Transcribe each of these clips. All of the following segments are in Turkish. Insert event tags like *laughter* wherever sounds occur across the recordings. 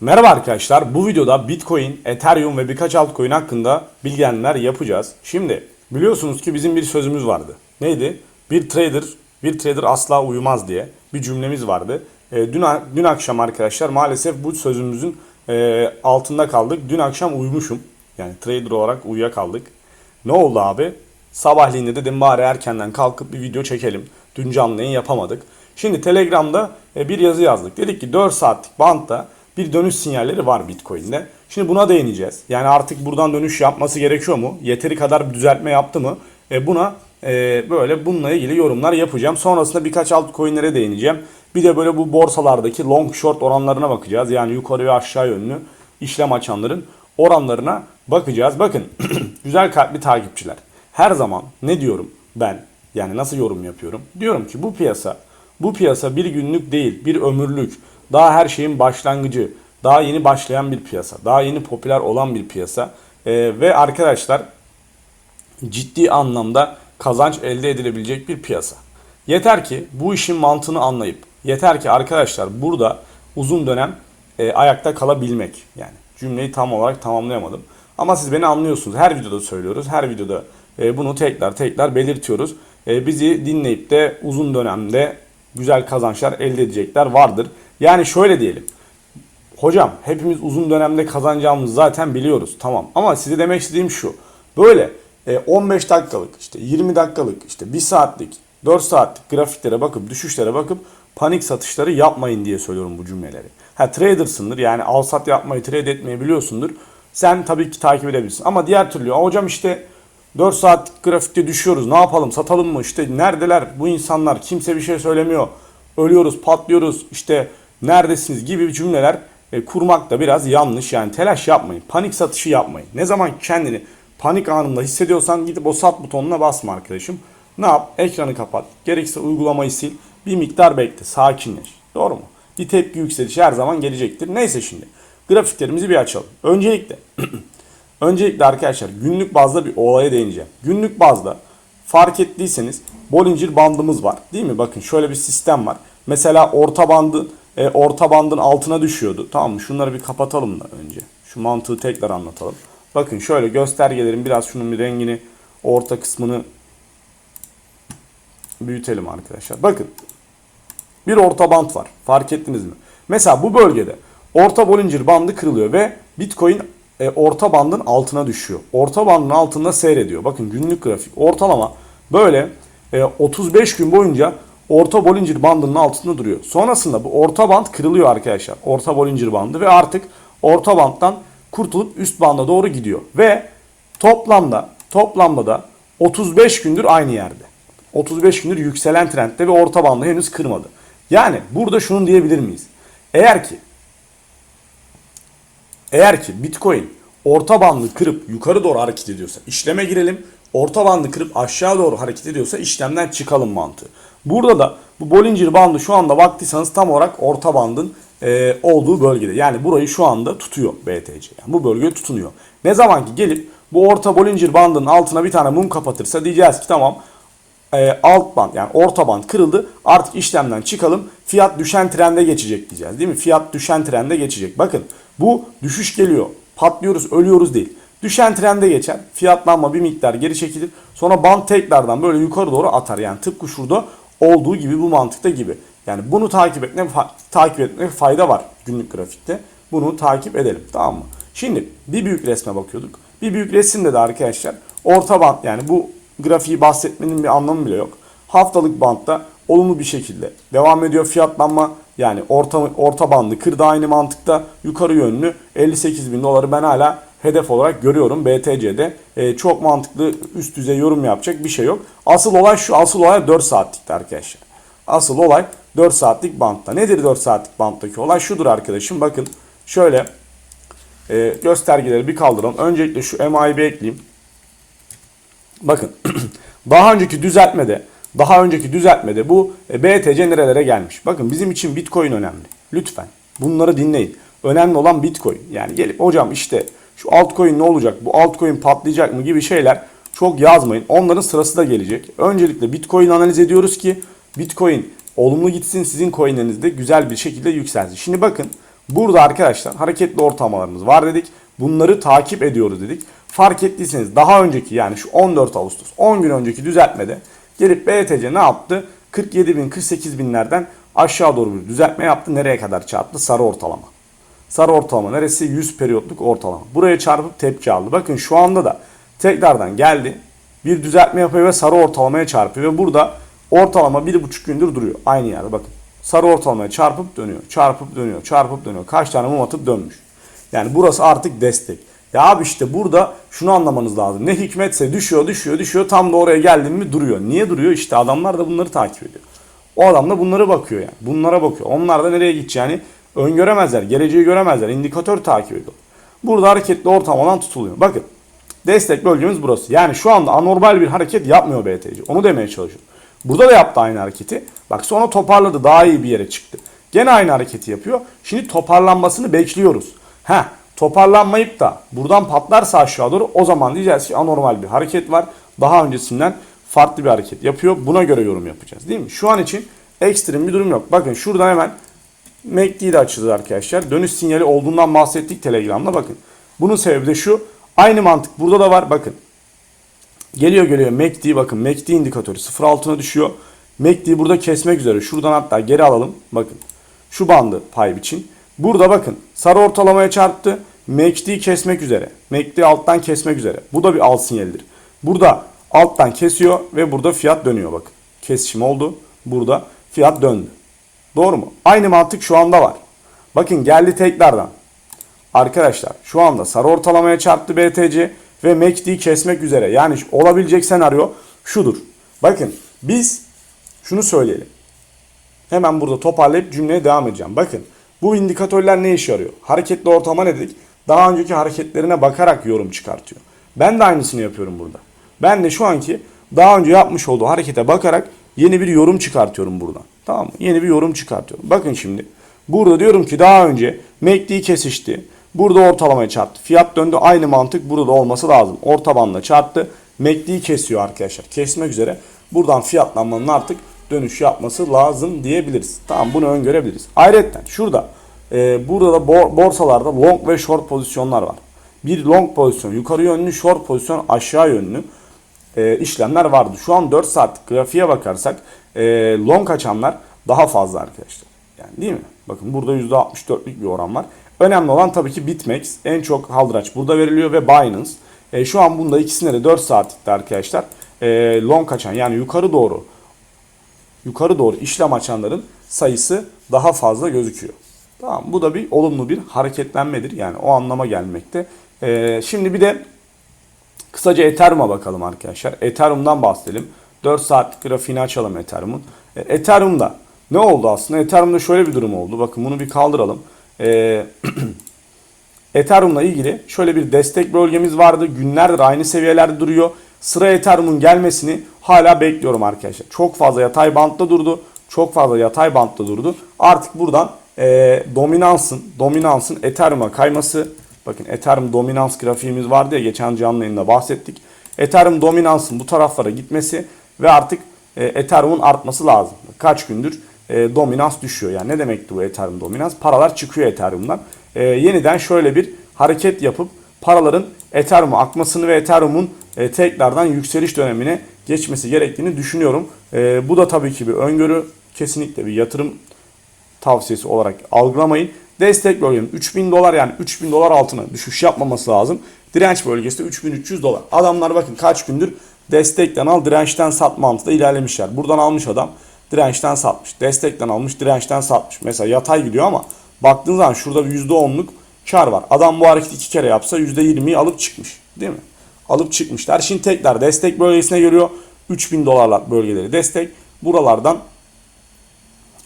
Merhaba arkadaşlar. Bu videoda Bitcoin, Ethereum ve birkaç altcoin hakkında bilgilendirmeler yapacağız. Şimdi biliyorsunuz ki bizim bir sözümüz vardı. Neydi? Bir trader, bir trader asla uyumaz diye bir cümlemiz vardı. E, dün dün akşam arkadaşlar maalesef bu sözümüzün e, altında kaldık. Dün akşam uyumuşum. Yani trader olarak uyuyakaldık. Ne oldu abi? Sabahleyin de dedim bari erkenden kalkıp bir video çekelim. Dün canlı yayın yapamadık. Şimdi Telegram'da e, bir yazı yazdık. Dedik ki 4 saatlik bantta bir dönüş sinyalleri var Bitcoin'de. Şimdi buna değineceğiz. Yani artık buradan dönüş yapması gerekiyor mu? Yeteri kadar bir düzeltme yaptı mı? E, buna e, böyle bununla ilgili yorumlar yapacağım. Sonrasında birkaç altcoin'lere değineceğim. Bir de böyle bu borsalardaki long short oranlarına bakacağız. Yani yukarı ve aşağı yönlü işlem açanların oranlarına bakacağız. Bakın *clears throat* güzel kalpli takipçiler. Her zaman ne diyorum ben? Yani nasıl yorum yapıyorum? Diyorum ki bu piyasa bu piyasa bir günlük değil, bir ömürlük. Daha her şeyin başlangıcı. Daha yeni başlayan bir piyasa. Daha yeni popüler olan bir piyasa. Ee, ve arkadaşlar ciddi anlamda kazanç elde edilebilecek bir piyasa. Yeter ki bu işin mantığını anlayıp, yeter ki arkadaşlar burada uzun dönem e, ayakta kalabilmek. Yani cümleyi tam olarak tamamlayamadım. Ama siz beni anlıyorsunuz. Her videoda söylüyoruz. Her videoda e, bunu tekrar tekrar belirtiyoruz. E, bizi dinleyip de uzun dönemde güzel kazançlar elde edecekler vardır. Yani şöyle diyelim. Hocam hepimiz uzun dönemde kazanacağımızı zaten biliyoruz. Tamam ama size demek istediğim şu. Böyle e, 15 dakikalık işte 20 dakikalık işte 1 saatlik 4 saatlik grafiklere bakıp düşüşlere bakıp panik satışları yapmayın diye söylüyorum bu cümleleri. Ha tradersındır yani al sat yapmayı trade etmeyi biliyorsundur. Sen tabii ki takip edebilirsin. Ama diğer türlü "Aa hocam işte 4 saatlik grafikte düşüyoruz ne yapalım satalım mı işte neredeler bu insanlar kimse bir şey söylemiyor. Ölüyoruz patlıyoruz işte neredesiniz gibi cümleler e, kurmak da biraz yanlış. Yani telaş yapmayın. Panik satışı yapmayın. Ne zaman kendini panik anında hissediyorsan gidip o sat butonuna basma arkadaşım. Ne yap? Ekranı kapat. Gerekirse uygulamayı sil. Bir miktar bekle. Sakinleş. Doğru mu? Bir tepki yükselişi her zaman gelecektir. Neyse şimdi. Grafiklerimizi bir açalım. Öncelikle *clears throat* Öncelikle arkadaşlar günlük bazda bir olaya değineceğim. Günlük bazda fark ettiyseniz Bollinger bandımız var. Değil mi? Bakın şöyle bir sistem var. Mesela orta bandın e, orta bandın altına düşüyordu. Tamam mı? Şunları bir kapatalım da önce. Şu mantığı tekrar anlatalım. Bakın şöyle göstergelerin biraz şunun bir rengini orta kısmını büyütelim arkadaşlar. Bakın bir orta band var. Fark ettiniz mi? Mesela bu bölgede orta Bollinger bandı kırılıyor ve Bitcoin e, orta bandın altına düşüyor. Orta bandın altında seyrediyor. Bakın günlük grafik. Ortalama böyle e, 35 gün boyunca orta Bollinger bandının altında duruyor. Sonrasında bu orta band kırılıyor arkadaşlar. Orta Bollinger bandı ve artık orta banddan kurtulup üst banda doğru gidiyor. Ve toplamda toplamda da 35 gündür aynı yerde. 35 gündür yükselen trendde ve orta bandı henüz kırmadı. Yani burada şunu diyebilir miyiz? Eğer ki eğer ki Bitcoin orta bandı kırıp yukarı doğru hareket ediyorsa işleme girelim. Orta bandı kırıp aşağı doğru hareket ediyorsa işlemden çıkalım mantığı. Burada da bu Bollinger bandı şu anda baktıysanız tam olarak orta bandın e, olduğu bölgede. Yani burayı şu anda tutuyor BTC. Yani bu bölge tutunuyor. Ne zaman ki gelip bu orta Bollinger bandının altına bir tane mum kapatırsa diyeceğiz ki tamam e, alt band yani orta band kırıldı. Artık işlemden çıkalım. Fiyat düşen trende geçecek diyeceğiz. Değil mi? Fiyat düşen trende geçecek. Bakın bu düşüş geliyor. Patlıyoruz, ölüyoruz değil. Düşen trende geçer. Fiyatlanma bir miktar geri çekilir. Sonra band tekrardan böyle yukarı doğru atar. Yani tıpkı şurada olduğu gibi bu mantıkta gibi. Yani bunu takip etme takip etme fayda var günlük grafikte. Bunu takip edelim. Tamam mı? Şimdi bir büyük resme bakıyorduk. Bir büyük resimde de arkadaşlar orta band yani bu grafiği bahsetmenin bir anlamı bile yok. Haftalık bantta olumlu bir şekilde devam ediyor fiyatlanma. Yani orta, orta bandı kırdı aynı mantıkta yukarı yönlü 58 bin doları ben hala hedef olarak görüyorum BTC'de. E, çok mantıklı üst düzey yorum yapacak bir şey yok. Asıl olay şu asıl olay 4 saatlikte arkadaşlar. Asıl olay 4 saatlik bantta. Nedir 4 saatlik banttaki olay? Şudur arkadaşım bakın şöyle e, göstergeleri bir kaldıralım. Öncelikle şu MI'yi ekleyeyim. Bakın *clears throat* daha önceki düzeltmede daha önceki düzeltmede bu e, BTC nerelere gelmiş. Bakın bizim için Bitcoin önemli. Lütfen bunları dinleyin. Önemli olan Bitcoin. Yani gelip hocam işte şu altcoin ne olacak? Bu altcoin patlayacak mı gibi şeyler çok yazmayın. Onların sırası da gelecek. Öncelikle Bitcoin analiz ediyoruz ki Bitcoin olumlu gitsin sizin coinlerinizde güzel bir şekilde yükselsin. Şimdi bakın Burada arkadaşlar hareketli ortalamalarımız var dedik. Bunları takip ediyoruz dedik. Fark ettiyseniz daha önceki yani şu 14 Ağustos 10 gün önceki düzeltmede gelip BTC ne yaptı? 47 bin 48 binlerden aşağı doğru bir düzeltme yaptı. Nereye kadar çarptı? Sarı ortalama. Sarı ortalama neresi? 100 periyotluk ortalama. Buraya çarpıp tepki aldı. Bakın şu anda da tekrardan geldi. Bir düzeltme yapıyor ve sarı ortalamaya çarpıyor. Ve burada ortalama 1,5 gündür duruyor. Aynı yerde bakın. Sarı ortalamaya çarpıp dönüyor. Çarpıp dönüyor. Çarpıp dönüyor. Kaç tane mum atıp dönmüş. Yani burası artık destek. Ya abi işte burada şunu anlamanız lazım. Ne hikmetse düşüyor düşüyor düşüyor tam da oraya geldin mi duruyor. Niye duruyor? İşte adamlar da bunları takip ediyor. O adam da bunlara bakıyor yani. Bunlara bakıyor. Onlar da nereye gideceğini öngöremezler. Geleceği göremezler. İndikatör takip ediyor. Burada hareketli ortamadan tutuluyor. Bakın destek bölgemiz burası. Yani şu anda anormal bir hareket yapmıyor BTC. Onu demeye çalışıyorum. Burada da yaptı aynı hareketi. Bak sonra toparladı. Daha iyi bir yere çıktı. Gene aynı hareketi yapıyor. Şimdi toparlanmasını bekliyoruz. Heh toparlanmayıp da buradan patlarsa aşağı doğru o zaman diyeceğiz ki anormal bir hareket var. Daha öncesinden farklı bir hareket yapıyor. Buna göre yorum yapacağız değil mi? Şu an için ekstrem bir durum yok. Bakın şuradan hemen MACD'yi de açıldı arkadaşlar. Dönüş sinyali olduğundan bahsettik Telegram'da bakın. Bunun sebebi de şu. Aynı mantık burada da var bakın. Geliyor geliyor MACD bakın MACD indikatörü 0 altına düşüyor. MACD burada kesmek üzere. Şuradan hatta geri alalım. Bakın. Şu bandı pay biçim. Burada bakın sarı ortalamaya çarptı. MACD kesmek üzere. MACD alttan kesmek üzere. Bu da bir alt sinyalidir. Burada alttan kesiyor ve burada fiyat dönüyor bakın. Kesişim oldu. Burada fiyat döndü. Doğru mu? Aynı mantık şu anda var. Bakın geldi tekrardan. Arkadaşlar şu anda sarı ortalamaya çarptı BTC ve MACD kesmek üzere. Yani olabilecek senaryo şudur. Bakın biz şunu söyleyelim. Hemen burada toparlayıp cümleye devam edeceğim. Bakın bu indikatörler ne işe yarıyor? Hareketli ortama ne dedik? Daha önceki hareketlerine bakarak yorum çıkartıyor. Ben de aynısını yapıyorum burada. Ben de şu anki daha önce yapmış olduğu harekete bakarak yeni bir yorum çıkartıyorum buradan. Tamam mı? Yeni bir yorum çıkartıyorum. Bakın şimdi. Burada diyorum ki daha önce MACD kesişti. Burada ortalamaya çarptı. Fiyat döndü. Aynı mantık burada da olması lazım. Orta bandla çarptı. MACD kesiyor arkadaşlar. Kesmek üzere. Buradan fiyatlanmanın artık dönüş yapması lazım diyebiliriz. Tamam bunu öngörebiliriz. Ayrıca şurada e, burada da bor- borsalarda long ve short pozisyonlar var. Bir long pozisyon yukarı yönlü, short pozisyon aşağı yönlü e, işlemler vardı. Şu an 4 saatlik grafiğe bakarsak e, long açanlar daha fazla arkadaşlar. Yani değil mi? Bakın burada %64'lük bir oran var. Önemli olan tabii ki BitMEX. En çok haldıraç burada veriliyor ve Binance. E, şu an bunda ikisinde de 4 saatlikte arkadaşlar e, long açan yani yukarı doğru yukarı doğru işlem açanların sayısı daha fazla gözüküyor. Tamam bu da bir olumlu bir hareketlenmedir. Yani o anlama gelmekte. E, şimdi bir de Kısaca Ethereum'a bakalım arkadaşlar. Ethereum'dan bahsedelim. 4 saatlik grafiğini açalım Ethereum'un. E, Ethereum'da ne oldu aslında? Ethereum'da şöyle bir durum oldu. Bakın bunu bir kaldıralım. E, *clears throat* Ethereum'la ilgili şöyle bir destek bölgemiz vardı. Günlerdir aynı seviyelerde duruyor. Sıra Ethereum'un gelmesini hala bekliyorum arkadaşlar. Çok fazla yatay bantta durdu. Çok fazla yatay bantta durdu. Artık buradan e, dominansın, dominansın Ethereum'a kayması Bakın Ethereum dominans grafiğimiz vardı ya geçen canlı yayında bahsettik. Ethereum dominansın bu taraflara gitmesi ve artık e, Ethereum'un artması lazım. Kaç gündür e, dominans düşüyor. Yani ne demekti bu Ethereum dominans? Paralar çıkıyor Ethereum'dan. E, yeniden şöyle bir hareket yapıp paraların Ethereum'a akmasını ve Ethereum'un e, tekrardan yükseliş dönemine geçmesi gerektiğini düşünüyorum. E, bu da tabii ki bir öngörü. Kesinlikle bir yatırım tavsiyesi olarak algılamayın. Destek bölgemiz 3000 dolar yani 3000 dolar altına düşüş yapmaması lazım. Direnç bölgesi de 3300 dolar. Adamlar bakın kaç gündür destekten al dirençten sat mantığında ilerlemişler. Buradan almış adam dirençten satmış. Destekten almış dirençten satmış. Mesela yatay gidiyor ama baktığınız zaman şurada bir %10'luk kar var. Adam bu hareketi iki kere yapsa %20'yi alıp çıkmış. Değil mi? Alıp çıkmışlar. Şimdi tekrar destek bölgesine geliyor. 3000 dolarlar bölgeleri destek. Buralardan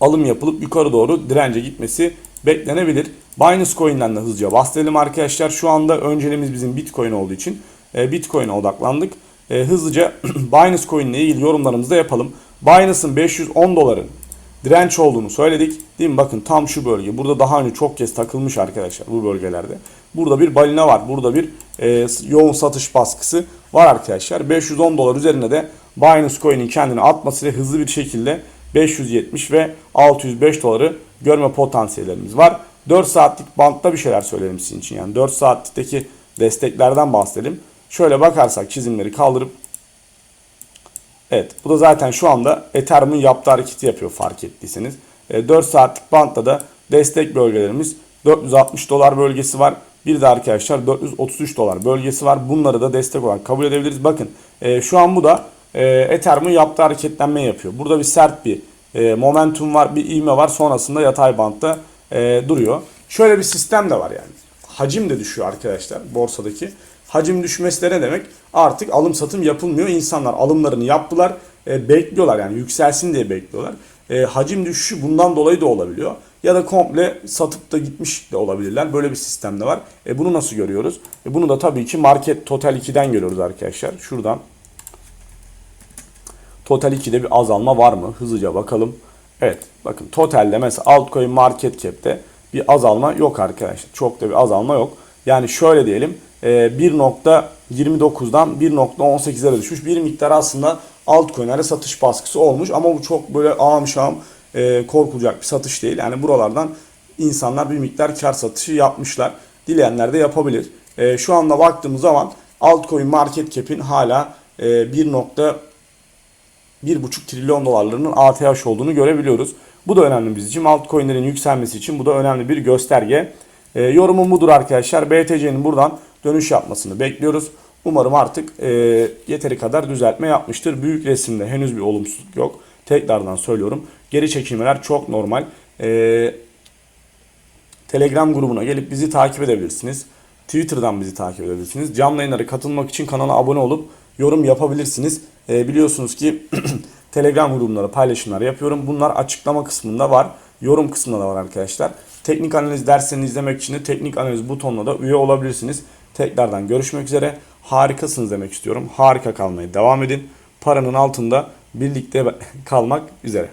alım yapılıp yukarı doğru dirence gitmesi beklenebilir. Binance Coin'den de hızlıca bahsedelim arkadaşlar. Şu anda önceliğimiz bizim Bitcoin olduğu için e, Bitcoin'e odaklandık. E, hızlıca *clears throat* Binance Coin ile ilgili yorumlarımızı da yapalım. Binance'ın 510 doların direnç olduğunu söyledik. Değil mi? Bakın tam şu bölge. Burada daha önce çok kez takılmış arkadaşlar bu bölgelerde. Burada bir balina var. Burada bir e, yoğun satış baskısı var arkadaşlar. 510 dolar üzerine de Binance Coin'in kendini atması ve hızlı bir şekilde 570 ve 605 doları görme potansiyellerimiz var. 4 saatlik bantta bir şeyler söyleyelim sizin için. Yani 4 saatlikteki desteklerden bahsedelim. Şöyle bakarsak çizimleri kaldırıp Evet bu da zaten şu anda Ethereum'un yaptığı hareketi yapıyor fark ettiyseniz. E, 4 saatlik bantta da destek bölgelerimiz 460 dolar bölgesi var. Bir de arkadaşlar 433 dolar bölgesi var. Bunları da destek olarak kabul edebiliriz. Bakın e, şu an bu da e, Ethereum'un yaptığı hareketlenme yapıyor. Burada bir sert bir e, momentum var, bir ivme var. Sonrasında yatay bantta e, duruyor. Şöyle bir sistem de var yani. Hacim de düşüyor arkadaşlar borsadaki. Hacim düşmesi de ne demek? Artık alım satım yapılmıyor. İnsanlar alımlarını yaptılar. E, bekliyorlar yani yükselsin diye bekliyorlar. E, hacim düşüşü bundan dolayı da olabiliyor. Ya da komple satıp da gitmiş de olabilirler. Böyle bir sistem de var. E, bunu nasıl görüyoruz? E, bunu da tabii ki market total 2'den görüyoruz arkadaşlar. Şuradan Total 2'de bir azalma var mı? Hızlıca bakalım. Evet bakın totalde mesela altcoin market cap'te bir azalma yok arkadaşlar. Çok da bir azalma yok. Yani şöyle diyelim e, 1.29'dan 1.18'lere düşmüş. Bir miktar aslında altcoin'lere satış baskısı olmuş ama bu çok böyle ağam şam e, korkulacak bir satış değil. Yani buralardan insanlar bir miktar kar satışı yapmışlar. Dileyenler de yapabilir. E, şu anda baktığımız zaman altcoin market cap'in hala e, 1. 1,5 trilyon dolarlarının ATH olduğunu görebiliyoruz. Bu da önemli bizim için. Altcoin'lerin yükselmesi için bu da önemli bir gösterge. E, yorumum budur arkadaşlar. BTC'nin buradan dönüş yapmasını bekliyoruz. Umarım artık e, yeteri kadar düzeltme yapmıştır. Büyük resimde henüz bir olumsuzluk yok. Tekrardan söylüyorum. Geri çekilmeler çok normal. E, Telegram grubuna gelip bizi takip edebilirsiniz. Twitter'dan bizi takip edebilirsiniz. Canlı yayınlara katılmak için kanala abone olup yorum yapabilirsiniz. E, biliyorsunuz ki *clears throat* Telegram grubunlara paylaşımlar yapıyorum. Bunlar açıklama kısmında var. Yorum kısmında da var arkadaşlar. Teknik analiz derslerini izlemek için de teknik analiz butonuna da üye olabilirsiniz. Tekrardan görüşmek üzere. Harikasınız demek istiyorum. Harika kalmaya devam edin. Paranın altında birlikte *laughs* kalmak üzere.